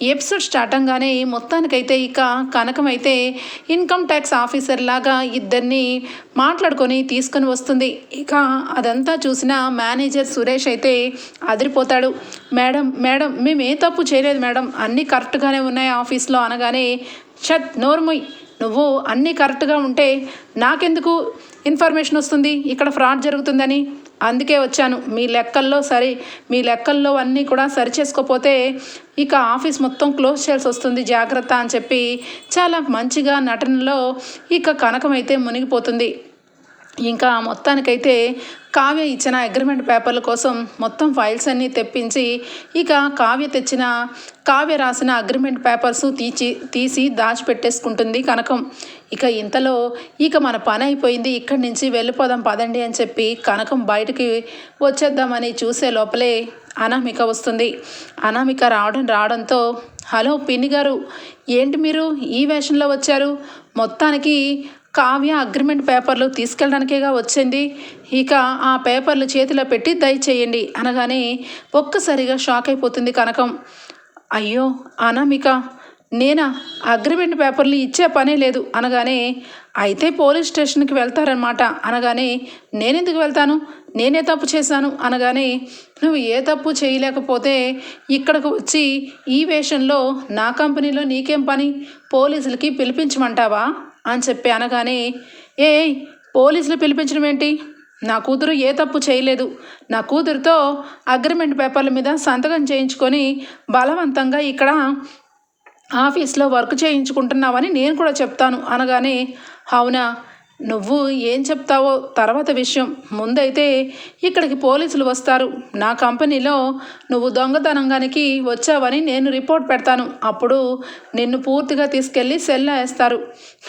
Episode start అవగానే మొత్తానికైతే ఇక కనకమైతే ఇన్కమ్ ట్యాక్స్ ఆఫీసర్ లాగా ఇద్దరిని మాట్లాడుకొని తీసుకొని వస్తుంది. ఇక అదంతా చూసిన మేనేజర్ సురేష్ అయితే అదిరిపోతాడు. మేడం మేడం మేము ఏ తప్పు చేయలేదు మేడం. అన్నీ కరెక్ట్గానే ఉన్నాయి ఆఫీస్లో అనగానే షట్ నోర్ముయ్ నువ్వు అన్నీ కరెక్ట్గా ఉంటే నాకెందుకు ఇన్ఫర్మేషన్ వస్తుంది? ఇక్కడ ఫ్రాడ్ జరుగుతుందని. అందుకే వచ్చాను. మీ లెక్కల్లో సరి మీ లెక్కల్లో అన్నీ కూడా సరి చేసుకోపోతే ఇక ఆఫీస్ మొత్తం క్లోజ్ చేయాల్సి వస్తుంది. జాగ్రత్త అని చెప్పి చాలా మంచిగా నటనలో ఇక కనకం అయితే మునిగిపోతుంది. ఇంకా మొత్తానికైతే కావ్య ఇచ్చిన అగ్రిమెంట్ పేపర్ల కోసం మొత్తం ఫైల్స్ అన్నీ తెప్పించి ఇక కావ్య తెచ్చిన కావ్య రాసిన అగ్రిమెంట్ పేపర్స్ తీసి తీసి దాచిపెట్టేసుకుంటుంది కనకం. ఇక ఇంతలో ఇక మన పని అయిపోయింది ఇక్కడి నుంచి వెళ్ళిపోదాం పదండి అని చెప్పి కనకం బయటికి వచ్చేద్దామని చూసే లోపలే అనామిక వస్తుంది. అనామిక రావడం రావడంతో హలో పిన్ని గారు ఏంటి మీరు ఈ వేషంలో వచ్చారు? మొత్తానికి కావ్య అగ్రిమెంట్ పేపర్లు తీసుకెళ్ళడానికేగా వచ్చింది. ఇక ఆ పేపర్లు చేతిలో పెట్టి దయచేయండి అనగానే ఒక్కసారిగా షాక్ అయిపోతుంది కనకం. అయ్యో అనామిక నేనా? అగ్రిమెంట్ పేపర్లు ఇచ్చే పనే లేదు అనగానే అయితే పోలీస్ స్టేషన్కి వెళ్తారనమాట అనగానే నేనెందుకు వెళ్తాను? నేనే తప్పు చేశాను అనగానే నువ్వు ఏ తప్పు చేయలేకపోతే ఇక్కడికి వచ్చి ఈ వేషంలో నా కంపెనీలో నీకేం పని? పోలీసులకి పిలిపించమంటావా? అని చెప్పి అనగానే ఏ పోలీసులు పిలిపించడం ఏంటి? నా కూతురు ఏ తప్పు చేయలేదు. నా కూతురుతో అగ్రిమెంట్ పేపర్ల మీద సంతకం చేయించుకొని బలవంతంగా ఇక్కడ ఆఫీస్లో వర్క్ చేయించుకుంటున్నావని నేను కూడా చెప్తాను. అనగానే అవునా? నువ్వు ఏం చెప్తావో తర్వాత విషయం. ముందైతే ఇక్కడికి పోలీసులు వస్తారు. నా కంపెనీలో నువ్వు దొంగతనంగానికి వచ్చావని నేను రిపోర్ట్ పెడతాను. అప్పుడు నిన్ను పూర్తిగా తీసుకెళ్ళి సెల్ వేస్తారు.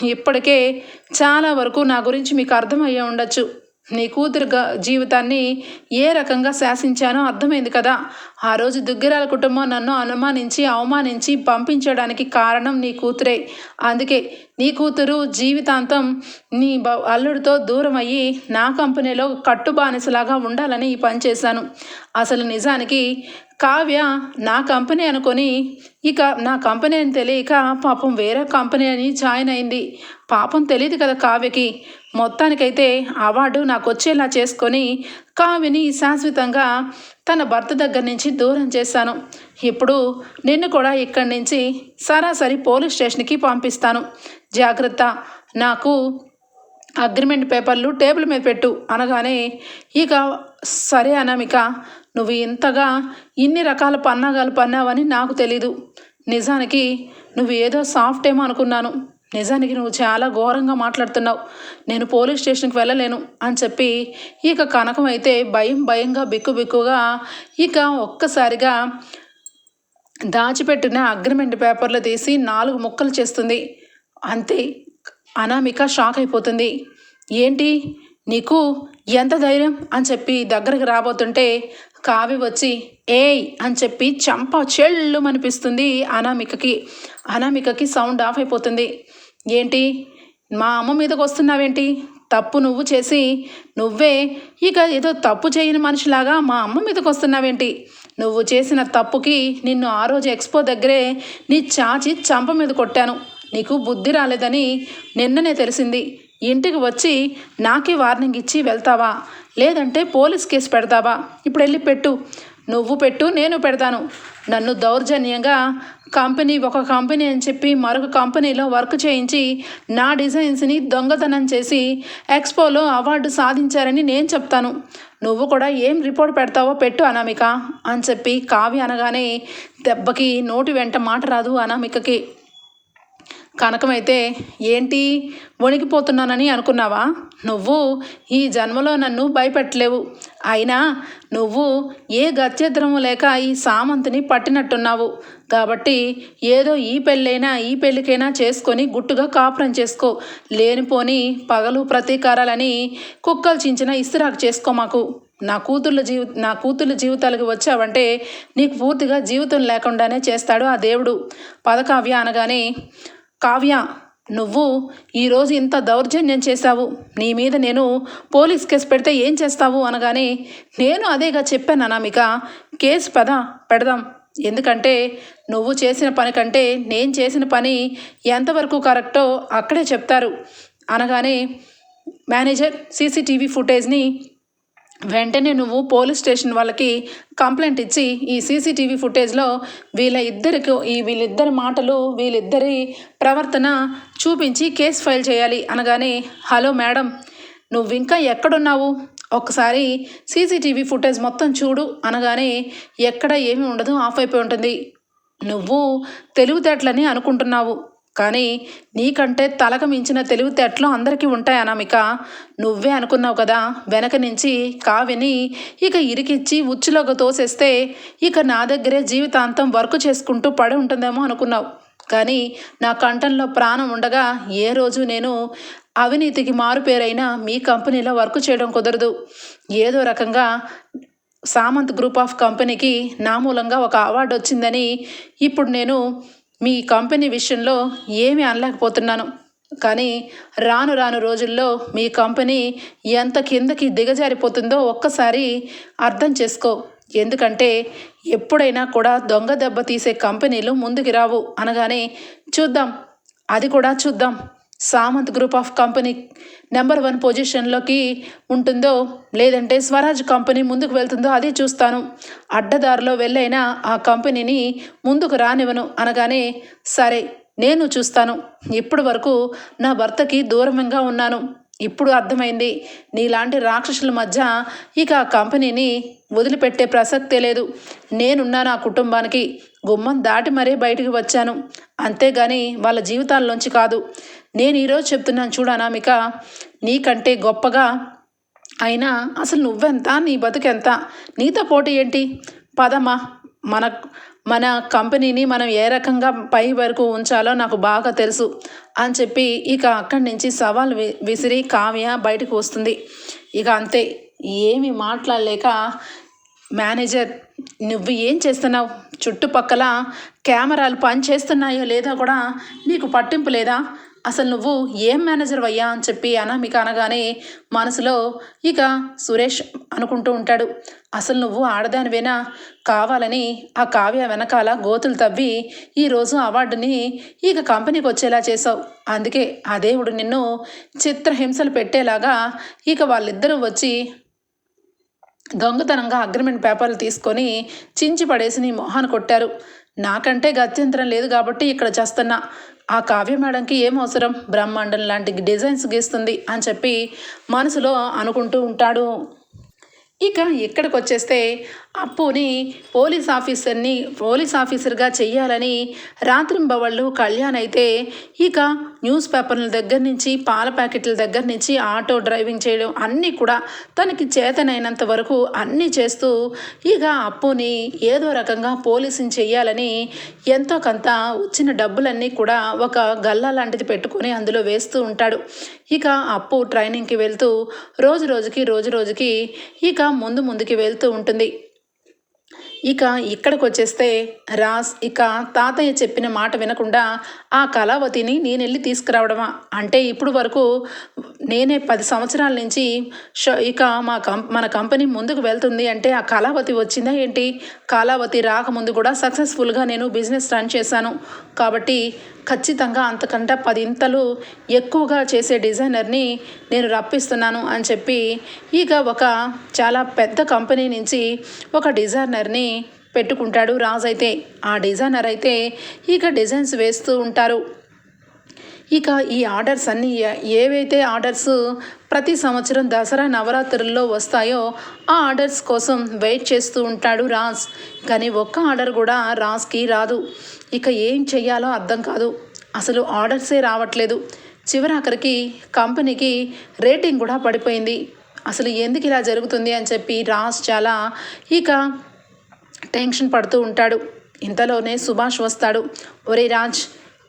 ఇప్పటికే చాలా వరకు నా గురించి మీకు అర్థమయ్యే ఉండొచ్చు. నీ కూతురు గ- జీవితాన్ని ఏ రకంగా శాసించానో అర్థమైంది కదా. ఆ రోజు దుగ్గిరాల కుటుంబం నన్ను అనుమానించి అవమానించి పంపించడానికి కారణం నీ కూతురే. అందుకే నీ కూతురు జీవితాంతం నీ బ అల్లుడితో దూరం అయ్యి నా కంపెనీలో కట్టుబానిసలాగా ఉండాలని ఈ పని చేశాను. అసలు నిజానికి కావ్య నా కంపెనీ అనుకొని ఇక నా కంపెనీ అని తెలియక పాపం వేరే కంపెనీ అని జాయిన్ అయింది. పాపం తెలియదు కదా కావ్యకి. మొత్తానికైతే అవార్డు నాకు వచ్చేలా చేసుకొని కావ్యని శాశ్వతంగా తన భర్త దగ్గర నుంచి దూరం చేశాను. ఇప్పుడు నిన్ను కూడా ఇక్కడి నుంచి సరాసరి పోలీస్ స్టేషన్కి పంపిస్తాను. జాగ్రత్త. నాకు అగ్రిమెంట్ పేపర్లు టేబుల్ మీద పెట్టు అనగానే ఇక సరే అనామిక నువ్వు ఇంతగా ఇన్ని రకాల పన్నాగాలు పన్నావని నాకు తెలీదు. నిజానికి నువ్వు ఏదో సాఫ్ట్ ఏమో అనుకున్నాను. నిజానికి నువ్వు చాలా ఘోరంగా మాట్లాడుతున్నావు. నేను పోలీస్ స్టేషన్కి వెళ్ళలేను అని చెప్పి ఇక కనకం అయితే భయం భయంగా బిక్కు బిక్కుగా ఇక ఒక్కసారిగా దాచిపెట్టిన అగ్రిమెంట్ పేపర్లు తీసి నాలుగు ముక్కలు చేస్తుంది. అంతే అనామిక షాక్ అయిపోతుంది. ఏంటి? నీకు ఎంత ధైర్యం? అని చెప్పి దగ్గరకు రాబోతుంటే కావి వచ్చి ఏయ్ అని చెప్పి చంప చెళ్ళు అనిపిస్తుంది అనామికకి. అనామికకి సౌండ్ ఆఫ్ అయిపోతుంది. ఏంటి? మా అమ్మ మీదకి వస్తున్నావేంటి? తప్పు నువ్వు చేసి నువ్వే ఇక ఏదో తప్పు చేయని మనిషిలాగా మా అమ్మ మీదకి వస్తున్నావేంటి? నువ్వు చేసిన తప్పుకి నిన్ను ఆ రోజు ఎక్స్పో దగ్గరే నీ చాచి చంప మీద కొట్టాను. నీకు బుద్ధి రాలేదని నిన్ననే తెలిసింది. ఇంటికి వచ్చి నాకే వార్నింగ్ ఇచ్చి వెళ్తావా? లేదంటే పోలీస్ కేసు పెడతావా? ఇప్పుడు వెళ్ళి పెట్టు. నువ్వు పెట్టు నేను పెడతాను. నన్ను దౌర్జన్యంగా కంపెనీ ఒక కంపెనీ అని చెప్పి మరొక కంపెనీలో వర్క్ చేయించి నా డిజైన్స్ని దొంగతనం చేసి ఎక్స్పోలో అవార్డు సాధించారని నేను చెప్తాను. నువ్వు కూడా ఏం రిపోర్ట్ పెడతావో పెట్టు అనామిక అని చెప్పి కావ్య అనగానే దెబ్బకి నోటి వెంట మాట రాదు అనామికకి. కనకమైతే ఏంటి వణికిపోతున్నానని అనుకున్నావా? నువ్వు ఈ జన్మలో నన్ను భయపెట్టలేవు. అయినా నువ్వు ఏ గత్యద్రము లేక ఈ సామంతిని పట్టినట్టున్నావు. కాబట్టి ఏదో ఈ పెళ్ళైనా ఈ పెళ్ళికైనా చేసుకొని గుట్టుగా కాపురం చేసుకో. లేనిపోని పగలు ప్రతీకారాలని కుక్కలు చించిన ఇస్తిరాకు చేసుకో మాకు. నా కూతుళ్ళ జీవి నా కూతుళ్ళ జీవితాలకు వచ్చావంటే నీకు పూర్తిగా జీవితం లేకుండానే చేస్తాడు ఆ దేవుడు. పదకావ్య అనగానే కావ్య నువ్వు ఈరోజు ఇంత దౌర్జన్యం చేశావు. నీ మీద నేను పోలీస్ కేసు పెడితే ఏం చేస్తావు అనగానే నేను అదేగా చెప్పాను అనామిక. కేసు పద పెడదాం. ఎందుకంటే నువ్వు చేసిన పని కంటే నేను చేసిన పని ఎంతవరకు కరెక్టో అక్కడే చెప్తారు. అనగానే మేనేజర్ సీసీటీవీ ఫుటేజ్ని వెంటనే నువ్వు పోలీస్ స్టేషన్ వాళ్ళకి కంప్లైంట్ ఇచ్చి ఈ సీసీటీవీ ఫుటేజ్లో వీళ్ళ ఇద్దరికి ఈ వీళ్ళిద్దరి మాటలు వీళ్ళిద్దరి ప్రవర్తన చూపించి కేసు ఫైల్ చేయాలి అనగానే హలో మేడం నువ్వు ఇంకా ఎక్కడున్నావు? ఒకసారి సీసీటీవీ ఫుటేజ్ మొత్తం చూడు అనగానే ఎక్కడ ఏమీ ఉండదు ఆఫ్ అయిపోయి ఉంటుంది. నువ్వు తెలివితేటలని అనుకుంటున్నావు. కానీ నీకంటే తలకు మించిన తెలివితేటలు అందరికీ ఉంటాయి అనామిక. నువ్వే అనుకున్నావు కదా వెనక నుంచి కావిని ఇక ఇరికిచ్చి ఉచ్చులోకి తోసేస్తే ఇక నా దగ్గరే జీవితాంతం వర్క్ చేసుకుంటూ పడి ఉంటుందేమో అనుకున్నావు. కానీ నా కంఠంలో ప్రాణం ఉండగా ఏ రోజు నేను అవినీతికి మారుపేరైన మీ కంపెనీలో వర్క్ చేయడం కుదరదు. ఏదో రకంగా సామంత్ గ్రూప్ ఆఫ్ కంపెనీకి నా మూలంగా ఒక అవార్డు వచ్చిందని ఇప్పుడు నేను మీ కంపెనీ విషయంలో ఏమీ అనలేకపోతున్నాను. కానీ రాను రాను రోజుల్లో మీ కంపెనీ ఎంత కిందకి దిగజారిపోతుందో ఒక్కసారి అర్థం చేసుకో. ఎందుకంటే ఎప్పుడైనా కూడా దొంగ దెబ్బ తీసే కంపెనీలు ముందుకు రావు అనగానే చూద్దాం. అది కూడా చూద్దాం. Samant group of company number one పొజిషన్లోకి ఉంటుందో లేదంటే స్వరాజ్ కంపెనీ ముందుకు వెళ్తుందో అది చూస్తాను. అడ్డదారిలో వెళ్ళైనా ఆ కంపెనీని ముందుకు రానివ్వను అనగానే సరే నేను చూస్తాను. ఇప్పటి వరకు నా భర్తకి దూరంగా ఉన్నాను. ఇప్పుడు అర్థమైంది. నీలాంటి రాక్షసుల మధ్య ఇక ఆ కంపెనీని వదిలిపెట్టే ప్రసక్తే లేదు. నేనున్నా నా కుటుంబానికి. గుమ్మం దాటి మరీ బయటికి వచ్చాను. అంతేగాని వాళ్ళ జీవితాల్లోంచి కాదు. నేను ఈరోజు చెప్తున్నాను చూడనామిక నీకంటే గొప్పగా అయినా అసలు నువ్వెంత నీ బతుకెంత? నీతో పోటీ ఏంటి? పదమ్మా మన మన కంపెనీని మనం ఏ రకంగా పై వరకు ఉంచాలో నాకు బాగా తెలుసు అని చెప్పి ఇక అక్కడి నుంచి సవాల్ విసిరి కావ్య బయటకు వస్తుంది. ఇక అంతే ఏమి మాట్లాడలేక మేనేజర్ నువ్వు ఏం చేస్తున్నావు? చుట్టుపక్కల కెమెరాలు పని చేస్తున్నాయో లేదో కూడా నీకు పట్టింపు లేదా? అసలు నువ్వు ఏం మేనేజర్ అయ్యా అని చెప్పి అనామిక అనగానే మనసులో ఇక సురేష్ అనుకుంటూ ఉంటాడు. అసలు నువ్వు ఆడదానివేనా? కావాలని ఆ కావ్య వెనకాల గోతులు తవ్వి ఈరోజు అవార్డుని ఇక కంపెనీకి వచ్చేలా చేసావు అందుకే ఆ దేవుడు నిన్ను చిత్రహింసలు పెట్టేలాగా ఇక వాళ్ళిద్దరూ వచ్చి దొంగతనంగా అగ్రిమెంట్ పేపర్లు తీసుకొని చించి పడేసి నీ మొహాన్ని కొట్టారు. నాకంటే గత్యంతరం లేదు కాబట్టి ఇక్కడ చేస్తున్నా ఆ కావ్య మేడంకి ఏం అవసరం? బ్రహ్మాండం లాంటి డిజైన్స్ గీస్తుంది అని చెప్పి మనసులో అనుకుంటూ ఉంటాడు. ఇక ఇక్కడికి వచ్చేస్తే అప్పుని పోలీస్ ఆఫీసర్ని పోలీస్ ఆఫీసర్గా చెయ్యాలని రాత్రింబవళ్ళు కళ్యాణ్ అయితే ఇక న్యూస్ పేపర్ల దగ్గర నుంచి పాల ప్యాకెట్ల దగ్గర నుంచి ఆటో డ్రైవింగ్ చేయడం అన్నీ కూడా తనకి చేతనైనంత వరకు అన్నీ చేస్తూ ఇక అప్పుని ఏదో రకంగా పోలీసింగ్ చేయాలని ఎంతో కొంత వచ్చిన డబ్బులన్నీ కూడా ఒక గల్లా లాంటిది పెట్టుకొని అందులో వేస్తూ ఉంటాడు. ఇక అప్పు ట్రైనింగ్కి వెళ్తూ రోజు రోజుకి రోజు రోజుకి ఇక ముందు ముందుకి వెళ్తూ ఉంటుంది. ఇక ఇక్కడికి వచ్చేస్తే రాస్ ఇక తాతయ్య చెప్పిన మాట వినకుండా ఆ కళావతిని నేను వెళ్ళి తీసుకురావడమా? అంటే ఇప్పుడు వరకు నేనే పది సంవత్సరాల నుంచి ఇక మా కం మన కంపెనీ ముందుకు వెళ్తుంది అంటే ఆ కళావతి వచ్చిందా ఏంటి? కళావతి రాకముందు కూడా సక్సెస్ఫుల్గా నేను బిజినెస్ రన్ చేశాను. కాబట్టి ఖచ్చితంగా అంతకంటే పదింతలు ఎక్కువగా చేసే డిజైనర్ని నేను రప్పిస్తున్నాను అని చెప్పి ఇక ఒక చాలా పెద్ద కంపెనీ నుంచి ఒక డిజైనర్ని పెట్టుకుంటాడు. రాజు అయితే ఆ డిజైనర్ అయితే ఇక డిజైన్స్ వేస్తూ ఉంటారు. ఇక ఈ ఆర్డర్స్ అన్నీ ఏవైతే ఆర్డర్స్ ప్రతి సంవత్సరం దసరా నవరాత్రుల్లో వస్తాయో ఆ ఆర్డర్స్ కోసం వెయిట్ చేస్తూ ఉంటాడు రాజ్. కానీ ఒక్క ఆర్డర్ కూడా రాజ్కి రాదు. ఇక ఏం చెయ్యాలో అర్థం కాదు. అసలు ఆర్డర్సే రావట్లేదు. చివరాఖరికి కంపెనీకి రేటింగ్ కూడా పడిపోయింది. అసలు ఎందుకు ఇలా జరుగుతుంది అని చెప్పి రాజ్ చాలా ఇక టెన్షన్ పడుతూ ఉంటాడు. ఇంతలోనే సుభాష్ వస్తాడు. ఒరే రాజ్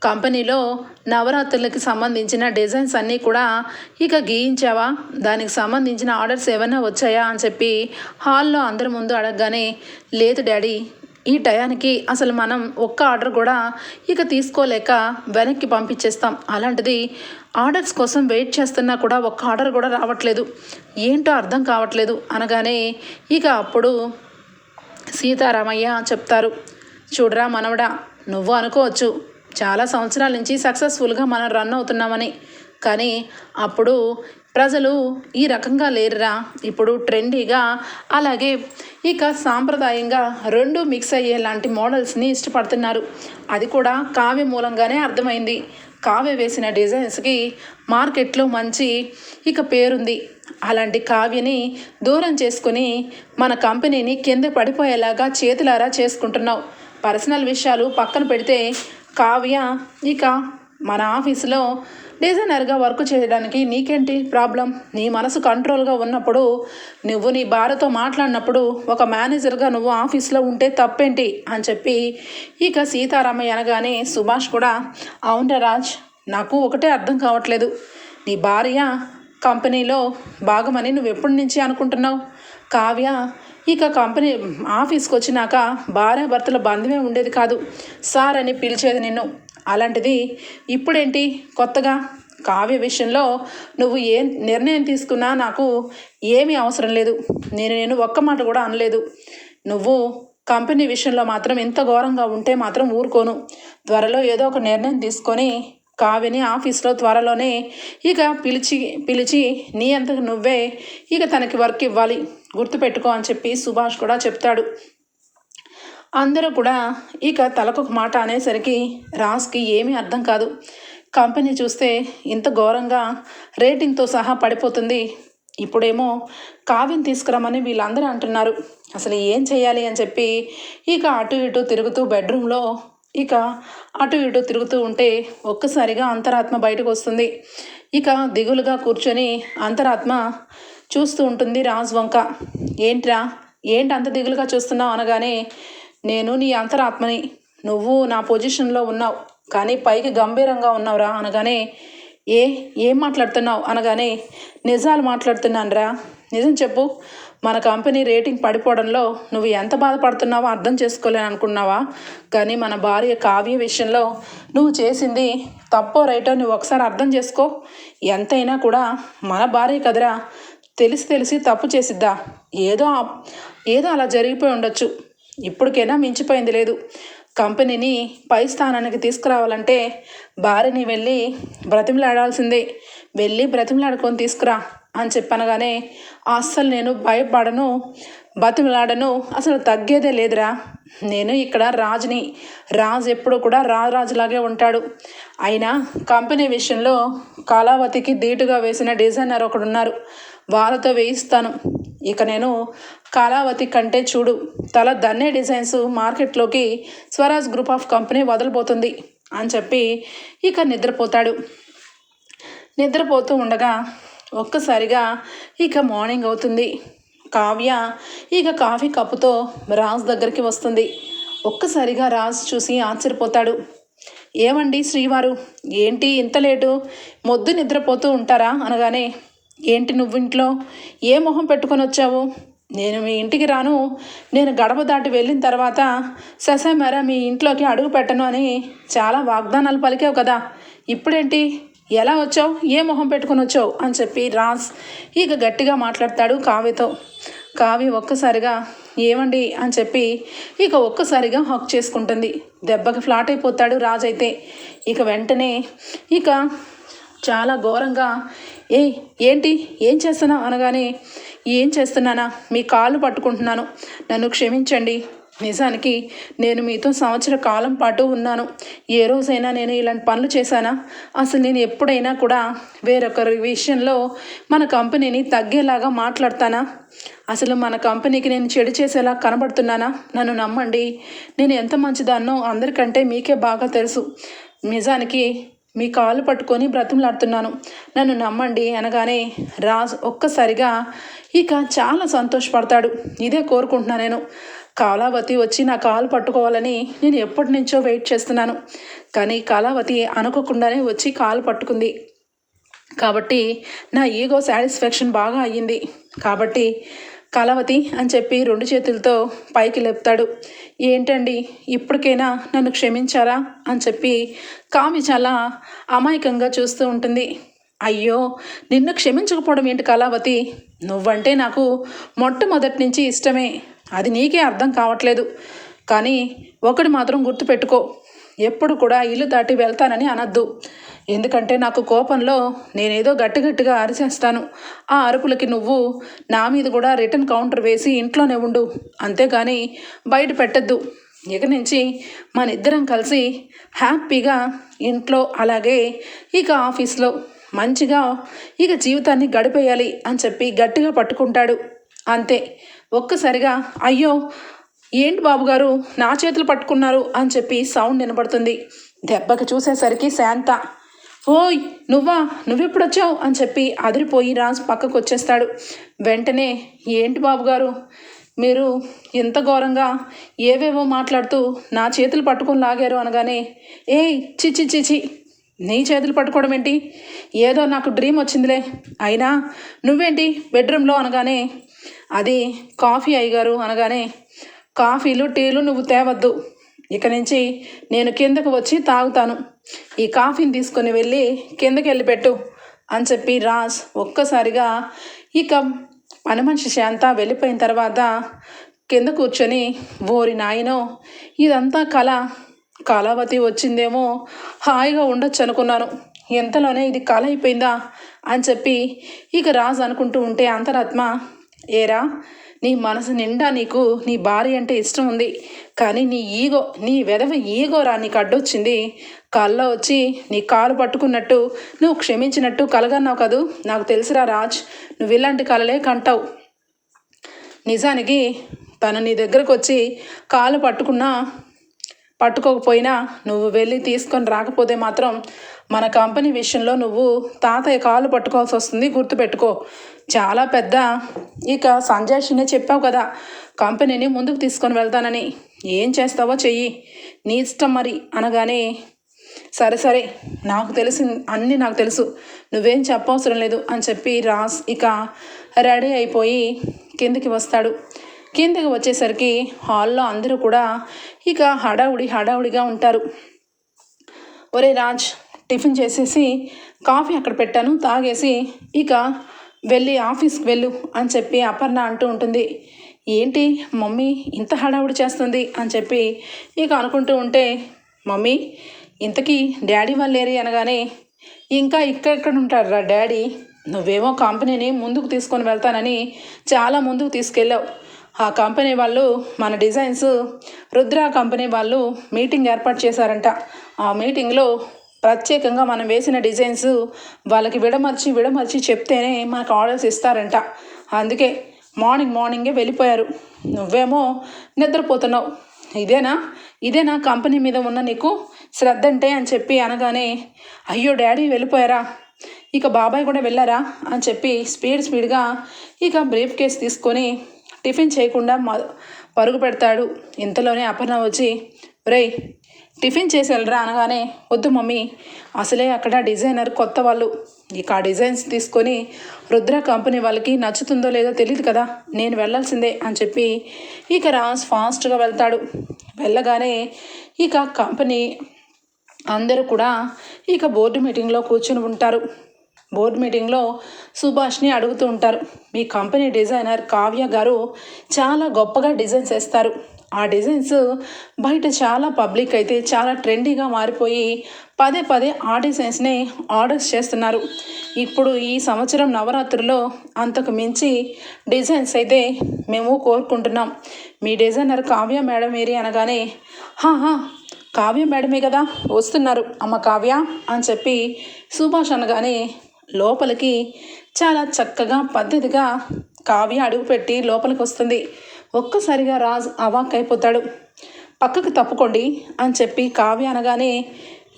కంపెనీలో నవరాత్రులకి సంబంధించిన డిజైన్స్ అన్నీ కూడా ఇక గీయించావా? దానికి సంబంధించిన ఆర్డర్స్ ఏమైనా వచ్చాయా అని చెప్పి హాల్లో అందరి ముందు అడగగానే లేదు డాడీ ఈ టయానికి అసలు మనం ఒక్క ఆర్డర్ కూడా ఇక తీసుకోలేక వెనక్కి పంపించేస్తాం. అలాంటిది ఆర్డర్స్ కోసం వెయిట్ చేస్తున్నా కూడా ఒక్క ఆర్డర్ కూడా రావట్లేదు. ఏంటో అర్థం కావట్లేదు అనగానే ఇక అప్పుడు సీతారామయ్య చెప్తారు. చూడరా మనవడా నువ్వు అనుకోవచ్చు. చాలా సంవత్సరాల నుంచి సక్సెస్ఫుల్గా మనం రన్ అవుతున్నామని. కానీ అప్పుడు ప్రజలు ఈ రకంగా లేరురా. ఇప్పుడు ట్రెండీగా అలాగే ఇక సాంప్రదాయంగా రెండు మిక్స్ అయ్యే లాంటి మోడల్స్ని ఇష్టపడుతున్నారు. అది కూడా కావ్య మూలంగానే అర్థమైంది. కావ్య వేసిన డిజైన్స్కి మార్కెట్లో మంచి ఇక పేరుంది. అలాంటి కావ్యని దూరం చేసుకుని మన కంపెనీని కింద పడిపోయేలాగా చేతులారా చేసుకుంటున్నావు. పర్సనల్ విషయాలు పక్కన పెడితే కావ్య ఇక మన ఆఫీసులో డిజైనర్గా వర్క్ చేయడానికి నీకేంటి ప్రాబ్లం? నీ మనసు కంట్రోల్గా ఉన్నప్పుడు నువ్వు నీ భార్యతో మాట్లాడినప్పుడు ఒక మేనేజర్గా నువ్వు ఆఫీస్లో ఉంటే తప్పేంటి? అని చెప్పి ఇక సీతారామయ్య అనగానే సుభాష్ కూడా అవునరా రాజ్ నాకు ఒకటే అర్థం కావట్లేదు. నీ భార్య కంపెనీలో భాగమని నువ్వు ఎప్పటి నుంచి అనుకుంటున్నావు? కావ్య ఇక కంపెనీ ఆఫీస్కి వచ్చినాక భార్య భర్తల బంధమే ఉండేది కాదు. సార్ అని పిలిచేది నిన్ను. అలాంటిది ఇప్పుడేంటి? కొత్తగా? కావ్య విషయంలో నువ్వు ఏ నిర్ణయం తీసుకున్నా నాకు ఏమీ అవసరం లేదు. నేను నేను ఒక్క మాట కూడా అనలేదు. నువ్వు కంపెనీ విషయంలో మాత్రం ఇంత ఘోరంగా ఉంటే మాత్రం ఊరుకోను. త్వరలో ఏదో ఒక నిర్ణయం తీసుకొని కావ్యని ఆఫీస్లో త్వరలోనే ఇక పిలిచి పిలిచి నీ అంతకు నువ్వే ఇక తనకి వర్క్ ఇవ్వాలి గుర్తుపెట్టుకో అని చెప్పి సుభాష్ కూడా చెప్తాడు. అందరూ కూడా ఇక తలకొక మాట అనేసరికి రాస్కి ఏమీ అర్థం కాదు. కంపెనీ చూస్తే ఇంత ఘోరంగా రేటింగ్తో సహా పడిపోతుంది. ఇప్పుడేమో కావ్యం తీసుకురమ్మని వీళ్ళందరూ అంటున్నారు. అసలు ఏం చేయాలి అని చెప్పి ఇక అటు ఇటు తిరుగుతూ బెడ్రూమ్లో ఇక అటు ఇటు తిరుగుతూ ఉంటే ఒక్కసారిగా అంతరాత్మ బయటకు వస్తుంది. ఇక దిగులుగా కూర్చొని అంతరాత్మ చూస్తూ ఉంటుంది రాజ్ వంక. ఏంట్రా? ఏంటి అంత దిగులుగా చూస్తున్నావు అనగానే నేను నీ అంతరాత్మని నువ్వు నా పొజిషన్లో ఉన్నావు కానీ పైకి గంభీరంగా ఉన్నావురా అనగానే ఏ ఏం మాట్లాడుతున్నావు అనగానే నిజాలు మాట్లాడుతున్నానురా. నిజం చెప్పు. మన కంపెనీ రేటింగ్ పడిపోవడంలో నువ్వు ఎంత బాధపడుతున్నావో అర్థం చేసుకోలేని అనుకున్నావా? కానీ మన భార్య కావ్య విషయంలో నువ్వు చేసింది తప్పో రైటో నువ్వు ఒకసారి అర్థం చేసుకో. ఎంతైనా కూడా మన భార్య కదరా తెలిసి తెలిసి తప్పు చేసిద్దా? ఏదో ఏదో అలా జరిగిపోయి ఉండొచ్చు. ఇప్పటికైనా మించిపోయింది లేదు. కంపెనీని పై స్థానానికి తీసుకురావాలంటే భార్యని వెళ్ళి బ్రతిమలాడాల్సిందే. వెళ్ళి బ్రతిమలాడుకొని తీసుకురా. అని చెప్పనగానే అస్సలు నేను భయపడను బతిమలాడను అసలు తగ్గేదే లేదురా. నేను ఇక్కడ రాజుని రాజు ఎప్పుడు కూడా రాజులాగే ఉంటాడు. అయినా కంపెనీ విషయంలో కళావతికి ధీటుగా వేసిన డిజైనర్ ఒకడున్నారు. వాళ్ళతో వేయిస్తాను. ఇక నేను కళావతి కంటే చూడు. తల దన్నే డిజైన్స్ మార్కెట్లోకి స్వరాజ్ గ్రూప్ ఆఫ్ కంపెనీ వదలబోతుంది అని చెప్పి ఇక నిద్రపోతాడు. నిద్రపోతూ ఉండగా ఒక్కసారిగా ఇక మార్నింగ్ అవుతుంది. కావ్య ఇక కాఫీ కప్పుతో రాజ్ దగ్గరికి వస్తుంది. ఒక్కసారిగా రాజ్ చూసి ఆశ్చర్యపోతాడు. ఏమండి శ్రీవారు? ఏంటి ఇంత లేటు? మొద్దు నిద్రపోతూ ఉంటారా? అనగానే ఏంటి నువ్వు ఇంట్లో? ఏ మొహం పెట్టుకొని వచ్చావు? నేను మీ ఇంటికి రాను. నేను గడప దాటి వెళ్ళిన తర్వాత ససమరా మీ ఇంట్లోకి అడుగు పెట్టను అని చాలా వాగ్దానాలు పలికావు కదా. ఇప్పుడేంటి? ఎలా వచ్చావు? ఏ మొహం పెట్టుకుని వచ్చావు? అని చెప్పి రాజ్ ఇక గట్టిగా మాట్లాడతాడు కావ్యతో. కావ్య ఒక్కసారిగా ఏమండి? అని చెప్పి ఇక ఒక్కసారిగా హక్ చేసుకుంటుంది. దెబ్బకి ఫ్లాట్ అయిపోతాడు రాజ్ అయితే. ఇక వెంటనే ఇక చాలా ఘోరంగా ఏ ఏంటి? ఏం చేస్తున్నావు? అనగానే ఏం చేస్తున్నానా? మీ కాళ్ళు పట్టుకుంటున్నాను. నన్ను క్షమించండి. నిజానికి నేను మీతో సంవత్సర కాలం పాటు ఉన్నాను. ఏ రోజైనా నేను ఇలాంటి పనులు చేశానా? అసలు నేను ఎప్పుడైనా కూడా వేరొకరి విషయంలో మన కంపెనీని తగ్గేలాగా మాట్లాడతానా? అసలు మన కంపెనీకి నేను చెడు చేసేలా కనబడుతున్నానా? నన్ను నమ్మండి. నేను ఎంత మంచిదాన్నో అందరికంటే మీకే బాగా తెలుసు. నిజానికి మీ కాలు పట్టుకొని బ్రతిమలాడుతున్నాను. నన్ను నమ్మండి అనగానే రాజ్ ఒక్కసారిగా ఇక చాలా సంతోషపడతాడు. ఇదే కోరుకుంటున్నా నేను. కాలావతి వచ్చి నా కాలు పట్టుకోవాలని నేను ఎప్పటి నుంచో వెయిట్ చేస్తున్నాను. కానీ కాలావతి అనుకోకుండానే వచ్చి కాలు పట్టుకుంది. కాబట్టి నా ఈగో సాటిస్ఫాక్షన్ బాగా అయ్యింది. కాబట్టి కలవతి అని చెప్పి రెండు చేతులతో పైకి లేపుతాడు. ఏంటండి ఇప్పటికైనా నన్ను క్షమించారా అని చెప్పి కామి చాలా అమాయకంగా చూస్తూ ఉంటుంది. అయ్యో నిన్ను క్షమించకపోవడం ఏంటి కళావతి? నువ్వంటే నాకు మొట్టమొదటి నుంచి ఇష్టమే. అది నీకే అర్థం కావట్లేదు. కానీ ఒకటి మాత్రం గుర్తుపెట్టుకో ఎప్పుడు కూడా ఇల్లు దాటి వెళ్తానని అనద్దు. ఎందుకంటే నాకు కోపంలో నేనేదో గట్టి గట్టిగా అరిచేస్తాను. ఆ అరుపులకి నువ్వు నా మీద కూడా రిటర్న్ కౌంటర్ వేసి ఇంట్లోనే ఉండు. అంతేగాని బయట పెట్టద్దు. ఇక నుంచి మన ఇద్దరం కలిసి హ్యాపీగా ఇంట్లో అలాగే ఇక ఆఫీస్లో మంచిగా ఇక జీవితాన్ని గడిపేయాలి అని చెప్పి గట్టిగా పట్టుకుంటాడు. అంతే. ఒక్కసారిగా అయ్యో ఏంటి బాబుగారు? నా చేతులు పట్టుకున్నారు అని చెప్పి సౌండ్ వినబడుతుంది దెబ్బకి చూసేసరికి శాంత ఓయ్ నువ్వా? నువ్వెప్పుడు వచ్చావు అని చెప్పి అదిరిపోయి రాజు పక్కకు వచ్చేస్తాడు వెంటనే ఏంటి బాబుగారు? మీరు ఇంత ఘోరంగా ఏవేవో మాట్లాడుతూ నా చేతులు పట్టుకొని లాగారు అనగానే ఏయ్ చిచి చిచి నీ చేతులు పట్టుకోవడం ఏంటి? ఏదో నాకు డ్రీమ్ వచ్చిందిలే. అయినా నువ్వేంటి బెడ్రూమ్లో? అనగానే అది కాఫీ అయ్యగారు అనగానే కాఫీలు టీలు నువ్వు తేవద్దు. ఇక నుంచి నేను కిందకు వచ్చి తాగుతాను. ఈ కాఫీని తీసుకొని వెళ్ళి కిందకి వెళ్ళి పెట్టు అని చెప్పి రాజ్ ఒక్కసారిగా ఇక పని మనిషి శాంత వెళ్ళిపోయిన తర్వాత కింద కూర్చొని ఓరి నాయనో ఇదంతా కళ కళావతి వచ్చిందేమో హాయిగా ఉండొచ్చు అనుకున్నాను. ఎంతలోనే ఇది కళ అయిపోయిందా? అని చెప్పి ఇక రాజు అనుకుంటూ ఉంటే అంతరాత్మ ఏరా నీ మనసు నిండా నీకు నీ భార్య అంటే ఇష్టం ఉంది. కానీ నీ ఈగో నీ వెదవ ఈగోరా నీకు అడ్డొచ్చింది. కళ్ళ వచ్చి నీ కాలు పట్టుకున్నట్టు నువ్వు క్షమించినట్టు కలగన్నావు కదూ? నాకు తెలుసురా రాజ్ నువ్వు ఇలాంటి కలలే కంటావు. నిజానికి తను నీ దగ్గరకు వచ్చి కాలు పట్టుకున్నా పట్టుకోకపోయినా నువ్వు వెళ్ళి తీసుకొని రాకపోతే మాత్రం మన కంపెనీ విషయంలో నువ్వు తాతయ్య కాలు పట్టుకోవాల్సి వస్తుంది గుర్తుపెట్టుకో. చాలా పెద్ద ఇక సంజాషినే చెప్పావు కదా కంపెనీని ముందుకు తీసుకొని వెళ్తానని. ఏం చేస్తావో చెయ్యి. నీ ఇష్టం మరి అనగానే సరే సరే నాకు తెలిసి అన్నీ నాకు తెలుసు. నువ్వేం చెప్పవసరం లేదు అని చెప్పి రాస్ ఇక రెడీ అయిపోయి కిందికి వస్తాడు. కిందకి వచ్చేసరికి హాల్లో అందరూ కూడా ఇక హడావుడి హడావుడిగా ఉంటారు. ఒరే రాజ్ టిఫిన్ చేసేసి కాఫీ అక్కడ పెట్టాను తాగేసి ఇక వెళ్ళి ఆఫీస్కి వెళ్ళు అని చెప్పి అపర్ణ అంటూ ఉంటుంది. ఏంటి మమ్మీ ఇంత హడావుడి చేస్తుంది అని చెప్పి ఇక అనుకుంటూ ఉంటే మమ్మీ ఇంతకీ డాడీ వాళ్ళు ఏరి అనగానే ఇంకా ఇక్కడెక్కడ ఉంటారా డాడీ? నువ్వేమో కంపెనీని ముందుకు తీసుకొని వెళ్తానని చాలా ముందుకు తీసుకెళ్ళావు. ఆ కంపెనీ వాళ్ళు మన డిజైన్స్ రుద్ర కంపెనీ వాళ్ళు మీటింగ్ ఏర్పాటు చేశారంట. ఆ మీటింగ్లో ప్రత్యేకంగా మనం వేసిన డిజైన్స్ వాళ్ళకి విడమర్చి విడమర్చి చెప్తేనే మనకు ఆర్డర్స్ ఇస్తారంట. అందుకే మార్నింగ్ మార్నింగే వెళ్ళిపోయారు. నువ్వేమో నిద్రపోతున్నావు. ఇదేనా? ఇదేనా కంపెనీ మీద ఉన్న నీకు శ్రద్ధ అంటే అని చెప్పి అనగానే అయ్యో డాడీ వెళ్ళిపోయారా? ఇక బాబాయ్ కూడా వెళ్ళారా? అని చెప్పి స్పీడ్ స్పీడ్గా ఇక బ్రీఫ్ కేస్ తీసుకొని టిఫిన్ చేయకుండా పరుగు పెడతాడు. ఇంతలోనే అపర్ణ వచ్చి రేయ్ టిఫిన్ చేసి వెళ్ళరా అనగానే వద్దు మమ్మీ అసలే అక్కడ డిజైనర్ కొత్త వాళ్ళు. ఇక ఆ డిజైన్స్ తీసుకొని రుద్ర కంపెనీ వాళ్ళకి నచ్చుతుందో లేదో తెలియదు కదా నేను వెళ్ళాల్సిందే అని చెప్పి ఇక రాజ్ ఫాస్ట్గా వెళ్తాడు. వెళ్ళగానే ఇక కంపెనీ అందరూ కూడా ఇక బోర్డు మీటింగ్లో కూర్చొని ఉంటారు. బోర్డు మీటింగ్లో సుభాష్ని అడుగుతూ ఉంటారు. మీ కంపెనీ డిజైనర్ కావ్య గారు చాలా గొప్పగా డిజైన్స్ వేస్తారు. ఆ డిజైన్స్ బయట చాలా పబ్లిక్ అయితే చాలా ట్రెండీగా మారిపోయి పదే పదే ఆ డిజైన్స్ని ఆర్డర్స్ చేస్తున్నారు. ఇప్పుడు ఈ సంవత్సరం నవరాత్రుల్లో అంతకు మించి డిజైన్స్ అయితే మేము కోరుకుంటున్నాం. మీ డిజైనర్ కావ్య మేడం ఏరి అనగానే హా కావ్య మేడమే కదా వస్తున్నారు. అమ్మ కావ్య అని చెప్పి సుభాష్ అనగానే లోపలికి చాలా చక్కగా పద్ధతిగా కావ్య అడుగుపెట్టి లోపలికి వస్తుంది ఒక్కసారిగా రాజ్ అవాక్ అయిపోతాడు పక్కకు తప్పుకోండి అని చెప్పి కావ్య అనగానే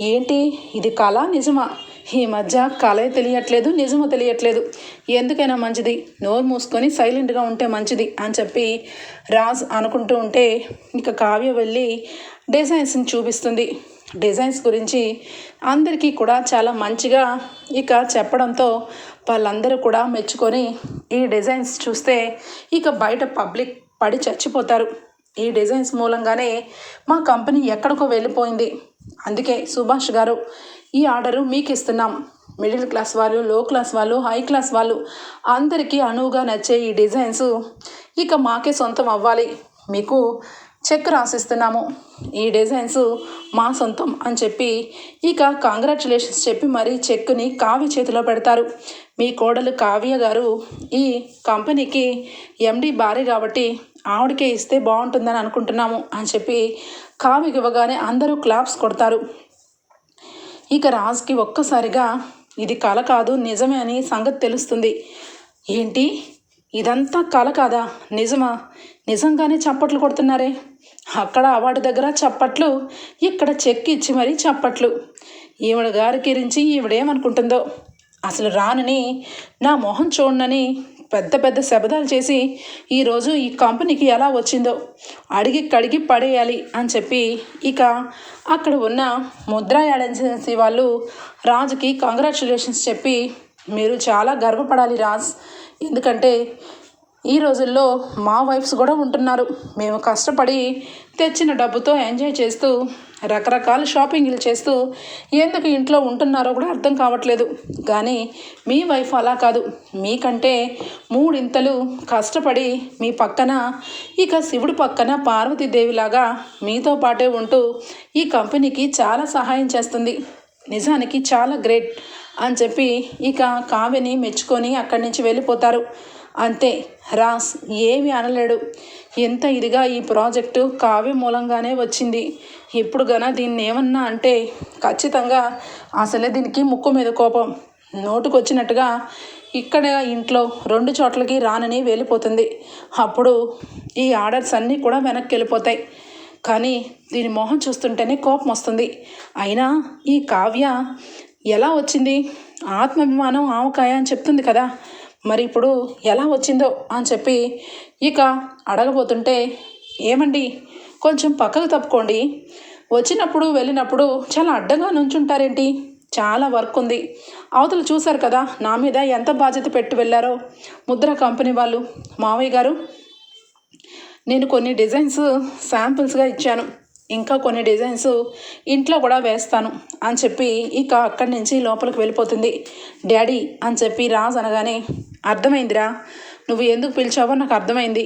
ఏంటి? ఇది కళ నిజమా? ఈ మధ్య కళ తెలియట్లేదు నిజమో తెలియట్లేదు. ఎందుకైనా మంచిది. నోరు మూసుకొని సైలెంట్గా ఉంటే మంచిది అని చెప్పి రాజ్ అనుకుంటూ ఉంటే ఇక కావ్య వెళ్ళి డిజైన్స్ని చూపిస్తుంది. డిజైన్స్ గురించి అందరికీ కూడా చాలా మంచిగా ఇక చెప్పడంతో వాళ్ళందరూ కూడా మెచ్చుకొని ఈ డిజైన్స్ చూస్తే ఇక బయట పబ్లిక్ పడి చచ్చిపోతారు. ఈ డిజైన్స్ మూలంగానే మా కంపెనీ ఎక్కడికో వెళ్ళిపోయింది. అందుకే సుభాష్ గారు ఈ ఆర్డరు మీకు ఇస్తున్నాం మిడిల్ క్లాస్ వాళ్ళు లో క్లాస్ వాళ్ళు హై క్లాస్ వాళ్ళు అందరికీ అనువుగా నచ్చే ఈ డిజైన్స్ ఇక మాకే సొంతం అవ్వాలి. మీకు చెక్ రాసిస్తున్నాము. ఈ డిజైన్స్ మా సొంతం అని చెప్పి ఇక కాంగ్రాచులేషన్స్ చెప్పి మరీ చెక్ని కావ్య చేతిలో పెడతారు. మీ కోడలు కావ్య గారు ఈ కంపెనీకి ఎండి భార్య కాబట్టి ఆవిడకే ఇస్తే బాగుంటుందని అనుకుంటున్నాము అని చెప్పి కావ్యకి ఇవ్వగానే అందరూ క్లాప్స్ కొడతారు. ఇక రాజ్కి ఒక్కసారిగా ఇది కల కాదు నిజమే అని సంగతి తెలుస్తుంది. ఏంటి? ఇదంతా కల కాదా? నిజమా? నిజంగానే చప్పట్లు కొడుతున్నారే? అక్కడ అవార్డు దగ్గర చప్పట్లు ఇక్కడ చెక్ ఇచ్చి మరీ చప్పట్లు. ఈవిడ గారి గురించి ఈవిడేమనుకుంటుందో? అసలు రానని నా మొహం చూడనని పెద్ద పెద్ద శబదాలు చేసి ఈరోజు ఈ కంపెనీకి ఎలా వచ్చిందో అడిగి కడిగి పడేయాలి అని చెప్పి ఇక అక్కడ ఉన్న ముద్రా ఏజెన్సీ వాళ్ళు రాజుకి కంగ్రాచులేషన్స్ చెప్పి మీరు చాలా గర్వపడాలి రాజ్. ఎందుకంటే ఈ రోజుల్లో మా వైఫ్స్ కూడా ఉంటున్నారు. మేము కష్టపడి తెచ్చిన డబ్బుతో ఎంజాయ్ చేస్తూ రకరకాల షాపింగ్లు చేస్తూ ఎందుకు ఇంట్లో ఉంటున్నారో కూడా అర్థం కావట్లేదు. కానీ మీ వైఫ్ అలా కాదు. మీకంటే మూడింతలు కష్టపడి మీ పక్కన ఇక శివుడు పక్కన పార్వతీదేవిలాగా మీతో పాటే ఉంటూ ఈ కంపెనీకి చాలా సహాయం చేస్తుంది. నిజానికి చాలా గ్రేట్. అని చెప్పి ఇక కావ్యని మెచ్చుకొని అక్కడి నుంచి వెళ్ళిపోతారు. అంతే రాస్ ఏమి అనలేడు. ఎంత ఇదిగా ఈ ప్రాజెక్టు కావ్య మూలంగానే వచ్చింది. ఇప్పుడు గన దీన్ని ఏమన్నా అంటే ఖచ్చితంగా అసలే దీనికి ముక్కు మీద కోపం. నోటుకొచ్చినట్టుగా ఇక్కడ ఇంట్లో రెండు చోట్లకి రానని వెళ్ళిపోతుంది. అప్పుడు ఈ ఆర్డర్స్ అన్నీ కూడా వెనక్కి వెళ్ళిపోతాయి. కానీ దీని మొహం చూస్తుంటేనే కోపం వస్తుంది. అయినా ఈ కావ్య ఎలా వచ్చింది? ఆత్మాభిమానం ఆవకాయ అని చెప్తుంది కదా. మరి ఇప్పుడు ఎలా వచ్చిందో అని చెప్పి ఇక అడగబోతుంటే ఏమండి? కొంచెం పక్కకు తప్పుకోండి. వచ్చినప్పుడు వెళ్ళినప్పుడు చాలా అడ్డంగా నుంచుంటారేంటి? చాలా వర్క్ ఉంది. అవతలు చూశారు కదా నా మీద ఎంత బాధ్యత పెట్టి వెళ్ళారో. ముద్ర కంపెనీ వాళ్ళు. మావయ్య గారు నేను కొన్ని డిజైన్స్ శాంపిల్స్గా ఇచ్చాను. ఇంకా కొన్ని డిజైన్స్ ఇంట్లో కూడా వేస్తాను అని చెప్పి ఇక అక్కడి నుంచి లోపలికి వెళ్ళిపోతుంది. డాడీ అని చెప్పి రాజ్ అనగానే అర్థమైందిరా నువ్వు ఎందుకు పిలిచావో నాకు అర్థమైంది.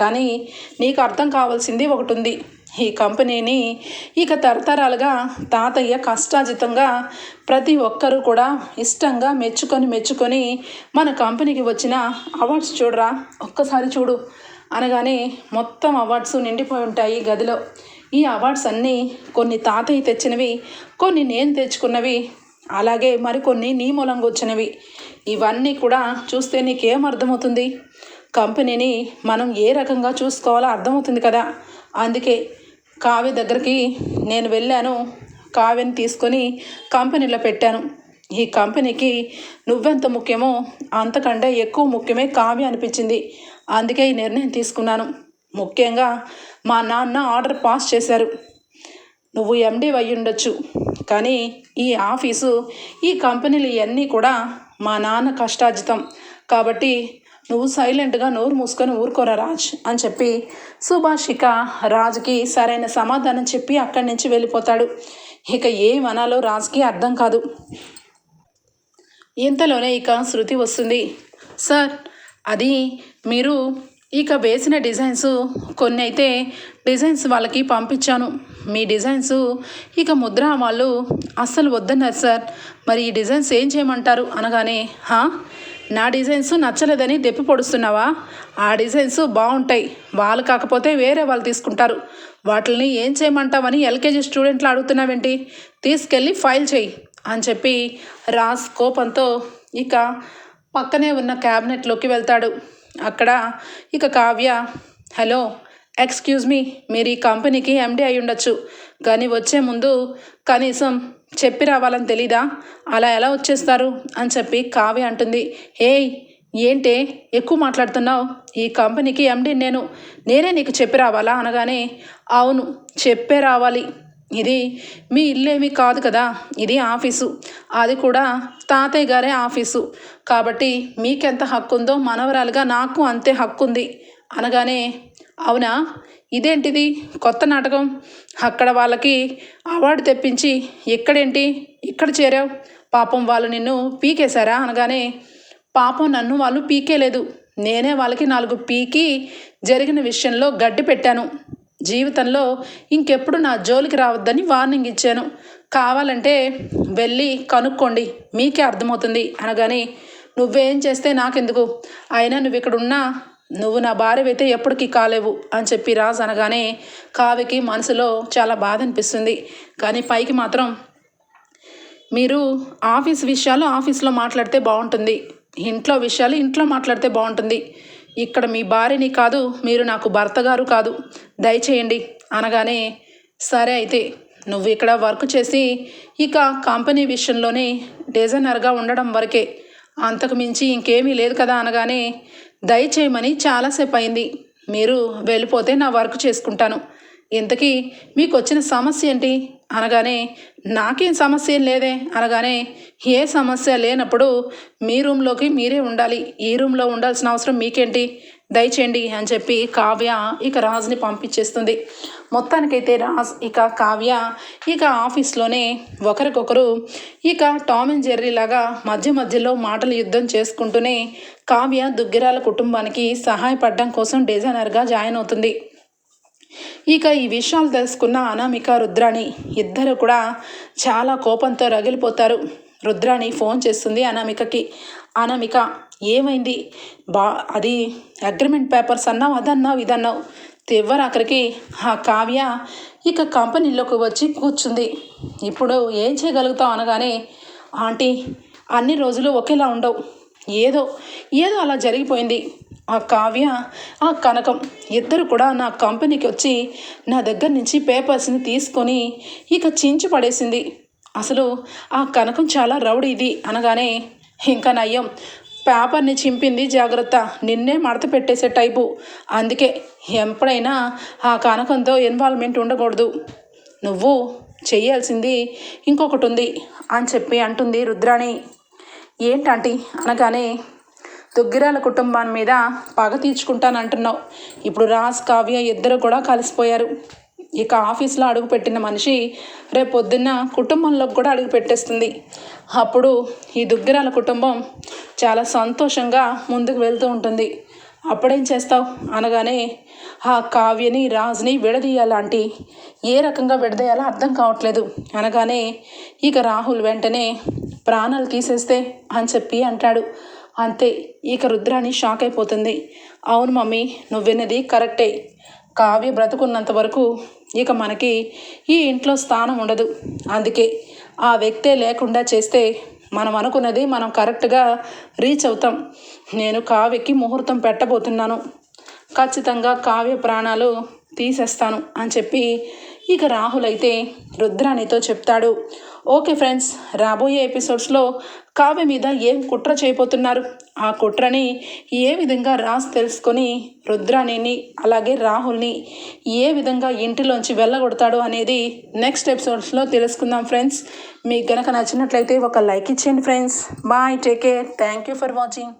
కానీ నీకు అర్థం కావాల్సింది ఒకటి ఉంది ఈ కంపెనీని ఇక తరతరాలుగా తాతయ్య కష్టాజితంగా ప్రతి ఒక్కరూ కూడా ఇష్టంగా మెచ్చుకొని మెచ్చుకొని మన కంపెనీకి వచ్చిన అవార్డ్స్ చూడరా ఒక్కసారి చూడు. అనగానే మొత్తం అవార్డ్స్ నిండిపోయి ఉంటాయి గదిలో. ఈ అవార్డ్స్ అన్నీ కొన్ని తాతయ్య తెచ్చినవి కొన్ని నేను తెచ్చుకున్నవి అలాగే మరికొన్ని నీ మూలంగా వచ్చినవి. ఇవన్నీ కూడా చూస్తే నీకేం అర్థమవుతుంది? కంపెనీని మనం ఏ రకంగా చూసుకోవాలో అర్థమవుతుంది కదా. అందుకే కావ్య దగ్గరికి నేను వెళ్ళాను. కావ్యని తీసుకొని కంపెనీలో పెట్టాను. ఈ కంపెనీకి నువ్వెంత ముఖ్యమో అంతకంటే ఎక్కువ ముఖ్యమే కావ్య అనిపించింది. అందుకే ఈ నిర్ణయం తీసుకున్నాను. ముఖ్యంగా మా నాన్న ఆర్డర్ పాస్ చేశారు. నువ్వు ఎండీ అయి ఉండొచ్చు. కానీ ఈ ఆఫీసు ఈ కంపెనీలు ఇవన్నీ కూడా మా నాన్న కష్టార్జితం. కాబట్టి నువ్వు సైలెంట్గా నోరు మూసుకొని ఊరుకోరా రాజ్ అని చెప్పి సుభాష్ రాజుకి సరైన సమాధానం చెప్పి అక్కడి నుంచి వెళ్ళిపోతాడు. ఇక ఏమనాలో రాజుకి అర్థం కాదు. ఇంతలోనే ఇక శృతి వస్తుంది. సార్ అది మీరు ఇక వేసిన డిజైన్స్ కొన్ని అయితే డిజైన్స్ వాళ్ళకి పంపించాను. మీ డిజైన్స్ ఇక ముద్ర వాళ్ళు అస్సలు వద్దన్నారు సార్. మరి ఈ డిజైన్స్ ఏం చేయమంటారు అనగానే హా? నా డిజైన్స్ నచ్చలేదని దెప్పి పొడుస్తున్నావా? ఆ డిజైన్స్ బాగుంటాయి. వాళ్ళు కాకపోతే వేరే వాళ్ళు తీసుకుంటారు. వాటిని ఏం చేయమంటావని ఎల్కేజీ స్టూడెంట్లు అడుగుతున్నావేంటి? తీసుకెళ్ళి ఫైల్ చేయి అని చెప్పి రాజ్ కోపంతో ఇక పక్కనే ఉన్న క్యాబినెట్లోకి వెళ్తాడు. అక్కడ ఇక కావ్య హలో ఎక్స్క్యూజ్ మీ మీరు ఈ కంపెనీకి ఎండీ అయి ఉండొచ్చు. కానీ వచ్చే ముందు కనీసం చెప్పి రావాలని తెలీదా? అలా ఎలా వచ్చేస్తారు? అని చెప్పి కావ్య అంటుంది. ఏయ్ ఏంటే? ఎక్కువ మాట్లాడుతున్నావు? ఈ కంపెనీకి ఎండీ నేను నేనే నీకు చెప్పి రావాలా? అనగానే అవును చెప్పే రావాలి. ఇది మీ ఇల్లేమీ కాదు కదా? ఇది ఆఫీసు. అది కూడా తాతయ్య గారే ఆఫీసు. కాబట్టి మీకెంత హక్కు ఉందో మనవరాలుగా నాకు అంతే హక్కు ఉంది అనగానే అవునా? ఇదేంటిది? కొత్త నాటకం. అక్కడ వాళ్ళకి అవార్డు తెప్పించి ఇక్కడేంటి ఇక్కడ చేరావు? పాపం వాళ్ళు నిన్ను పీకేశారా? అనగానే పాపం నన్ను వాళ్ళు పీకేలేదు. నేనే వాళ్ళకి నాలుగు పీకి జరిగిన విషయంలో గడ్డి పెట్టాను. జీవితంలో ఇంకెప్పుడు నా జోలికి రావద్దని వార్నింగ్ ఇచ్చాను. కావాలంటే వెళ్ళి కనుక్కోండి మీకే అర్థమవుతుంది అనగానే నువ్వేం చేస్తే నాకెందుకు? అయినా నువ్వు ఇక్కడున్నా నువ్వు నా భార్య అయితే ఎప్పటికీ కాలేవు అని చెప్పి రాజు అనగానే కావికి మనసులో చాలా బాధ అనిపిస్తుంది. కానీ పైకి మాత్రం మీరు ఆఫీస్ విషయాలు ఆఫీస్లో మాట్లాడితే బాగుంటుంది. ఇంట్లో విషయాలు ఇంట్లో మాట్లాడితే బాగుంటుంది. ఇక్కడ మీ భార్యని కాదు మీరు నాకు భర్త గారు కాదు. దయచేయండి. అనగానే సరే అయితే నువ్వు ఇక్కడ వర్క్ చేసి ఇక కంపెనీ విషయంలోనే డిజైనర్గా ఉండడం వరకే. అంతకు మించి ఇంకేమీ లేదు కదా అనగానే దయచేయమని చాలాసేపు అయింది. మీరు వెళ్ళిపోతే నా వర్క్ చేసుకుంటాను. ఇంతకీ మీకు వచ్చిన సమస్య ఏంటి? అనగానే నాకేం సమస్య ఏం లేదే అనగానే ఏ సమస్య లేనప్పుడు మీ రూమ్లోకి మీరే ఉండాలి. ఈ రూమ్లో ఉండాల్సిన అవసరం మీకేంటి? దయచేయండి అని చెప్పి కావ్య ఇక రాజుని పంపించేస్తుంది. మొత్తానికైతే రాజ్ ఇక కావ్య ఇక ఆఫీస్లోనే ఒకరికొకరు ఇక టామ్ అండ్ జెర్రీ లాగా మధ్య మధ్యలో మాటలు యుద్ధం చేసుకుంటూనే కావ్య దుగ్గిరాల కుటుంబానికి సహాయపడడం కోసం డిజైనర్గా జాయిన్ అవుతుంది. ఇక ఈ విషయాలు తెలుసుకున్న అనామిక రుద్రాణి ఇద్దరు కూడా చాలా కోపంతో రగిలిపోతారు. రుద్రాణి ఫోన్ చేస్తుంది అనామికకి. అనామిక ఏమైంది? బా అది అగ్రిమెంట్ పేపర్స్ అన్నావు అదన్నావు ఇదన్నావు. తెవ్వరు అక్కడికి ఆ కావ్య ఇక కంపెనీలోకి వచ్చి కూర్చుంది. ఇప్పుడు ఏం చేయగలుగుతావు అనగానే ఆంటీ అన్ని రోజులు ఒకేలా ఉండవు. ఏదో ఏదో అలా జరిగిపోయింది. ఆ కావ్య ఆ కనకం ఇద్దరు కూడా నా కంపెనీకి వచ్చి నా దగ్గర నుంచి పేపర్స్ని తీసుకొని ఇక చించి పడేసింది. అసలు ఆ కనకం చాలా రౌడీది అనగానే ఇంకా నయ్యం పేపర్ని చింపింది జాగ్రత్త నిన్నే మడత పెట్టేసే టైపు. అందుకే ఎప్పుడైనా ఆ కనకంతో ఇన్వాల్వ్మెంట్ ఉండకూడదు. నువ్వు చేయాల్సింది ఇంకొకటి ఉంది అని చెప్పి అంటుంది రుద్రాణి. ఏంటంటీ అనగానే దుగ్గిరాల కుటుంబం మీద పగ తీర్చుకుంటానంటున్నావు. ఇప్పుడు రాజ్ కావ్య ఇద్దరు కూడా కలిసిపోయారు. ఇక ఆఫీస్లో అడుగు పెట్టిన మనిషి రేపొద్దున్న పొద్దున్న కుటుంబంలోకి కూడా అడుగు పెట్టేస్తుంది. అప్పుడు ఈ దుగ్గిరాల కుటుంబం చాలా సంతోషంగా ముందుకు వెళ్తూ ఉంటుంది. అప్పుడేం చేస్తావు? అనగానే ఆ కావ్యని రాజుని విడదీయాలంటి. ఏ రకంగా విడదీయాలో అర్థం కావట్లేదు. అనగానే ఇక రాహుల్ వెంటనే ప్రాణాలు తీసేస్తే అని చెప్పి అంటాడు. అంతే ఇక రుద్రాణి షాక్ అయిపోతుంది అవును మమ్మీ నువ్వు విన్నది కరెక్టే. కావ్య బ్రతుకున్నంత వరకు ఇక మనకి ఈ ఇంట్లో స్థానం ఉండదు. అందుకే ఆ వ్యక్తే లేకుండా చేస్తే మనం అనుకున్నది మనం కరెక్ట్గా రీచ్ అవుతాం. నేను కావ్యకి ముహూర్తం పెట్టబోతున్నాను. ఖచ్చితంగా కావ్య ప్రాణాలు తీసేస్తాను అని చెప్పి ఇక రాహుల్ అయితే రుద్రాణితో చెప్తాడు. ఓకే ఫ్రెండ్స్ రాబోయే ఎపిసోడ్స్లో కావ్య మీద ఏం కుట్ర చేయబోతున్నారు? ఆ కుట్రని ఏ విధంగా రాసి తెలుసుకొని రుద్రాణిని అలాగే రాహుల్ని ఏ విధంగా ఇంటిలోంచి వెళ్ళగొడతాడు అనేది నెక్స్ట్ ఎపిసోడ్స్లో తెలుసుకుందాం ఫ్రెండ్స్. మీకు గనక నచ్చినట్లయితే ఒక లైక్ ఇచ్చేయండి friends. Bye take care. Thank you for watching.